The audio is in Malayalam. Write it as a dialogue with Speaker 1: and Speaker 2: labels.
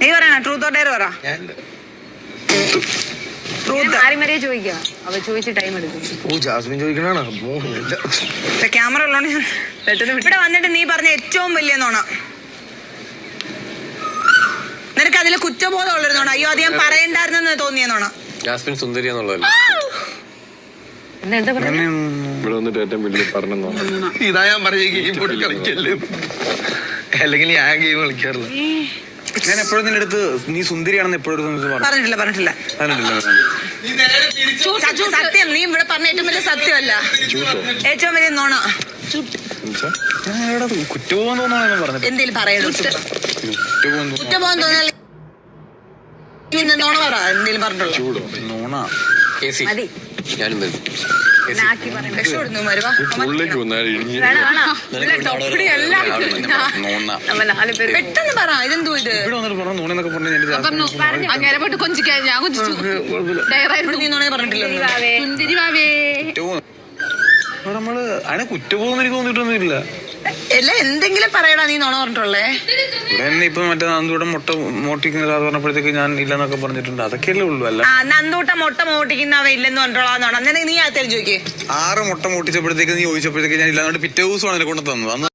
Speaker 1: നീ പറയണ ട്രൂത്ത്. ഓർ പറ ക്യാമറ ഉള്ളോണ്ട്. ഇവിടെ വന്നിട്ട് നീ പറഞ്ഞ ഏറ്റവും വലിയ നോണ. നിനക്ക് അതിൽ കുറ്റബോധം ഉള്ളൊരു നോണ. അയ്യോ അത് ഞാൻ പറയണ്ടായിരുന്നെന്ന് തോന്നിയ നോണ.
Speaker 2: ജാസ്മിൻ സുന്ദരി എന്നുള്ളതല്ലേ? ഇവിടെ വന്നിട്ട് ഏറ്റവും വലിയ പഠനം
Speaker 3: ഇതാ ഞാൻ പറയുക അല്ലെങ്കിൽ ഞാൻ ഗെയിം കളിക്കാറില്ല.
Speaker 4: ഞാൻ എപ്പോഴും നിന്റെ അടുത്ത് നീ സുന്ദരിയാണെന്ന് എപ്പോഴും പറഞ്ഞു
Speaker 1: പറഞ്ഞിട്ടില്ല പറഞ്ഞിട്ടില്ല. സത്യം- സത്യം. നീ ഇവിടെ പറഞ്ഞ ഏറ്റവും വലിയ സത്യമല്ല. ഏറ്റവും വലിയ നോണ.
Speaker 4: കുറ്റബോധം തോന്നാണ് പറഞ്ഞത്?
Speaker 1: എന്തേലും പറയണോ?
Speaker 4: കുറ്റബോധം തോന്നുന്നു
Speaker 1: കുറ്റബോധം ഇന്ന് നോണ പറ എന്തേലും പറഞ്ഞിട്ടുള്ളൂ?
Speaker 4: നോണ.
Speaker 5: മതി.
Speaker 2: ഞാനും വരും. ഉള്ളിലേക്ക് വന്നാൽ
Speaker 1: പെട്ടെന്ന് പറ ഇതെന്തോ ഇത്?
Speaker 4: ഇവിടെ വന്നിട്ട് പറഞ്ഞു പറഞ്ഞു
Speaker 6: പറഞ്ഞു. അങ്ങനെ പോയിട്ട് കൊഞ്ചിക്കാൻ ഞാൻ കൊഞ്ചിച്ചു.
Speaker 1: നീ നോണേ പറഞ്ഞിട്ടില്ല
Speaker 4: നമ്മൾ അതിനെ കുറ്റബോധം എനിക്ക് തോന്നിയിട്ടൊന്നുമില്ല.
Speaker 1: എന്തെങ്കിലും പറയടാ നീ നോണ പറഞ്ഞിട്ടുള്ളേ.
Speaker 4: എന്നെ ഇപ്പൊ മറ്റേ നന്ദൂട്ടം മുട്ട മോട്ടിക്കുന്നില്ല പറഞ്ഞപ്പോഴത്തേക്ക് ഞാൻ ഇല്ലെന്നൊക്കെ പറഞ്ഞിട്ടുണ്ട്. അതൊക്കെയല്ലേ ഉള്ളൂ. അല്ല.
Speaker 1: ആ നന്ദൂട്ട മുട്ട മോട്ടിക്കുന്നവ ഇല്ലെന്ന് പറഞ്ഞിട്ടുള്ളതാണോ അന്നേരം നീ അത് ചോദിക്കേ.
Speaker 4: ആറ് മുട്ട മോട്ടിച്ചപ്പോഴത്തേക്ക് നീ ചോദിച്ചപ്പോഴത്തേക്ക് ഞാൻ ഇല്ലാന്നോണ്ട് പിറ്റേ ദിവസമാണ് എന്നെ കൊണ്ട് തന്നത്. അന്ന്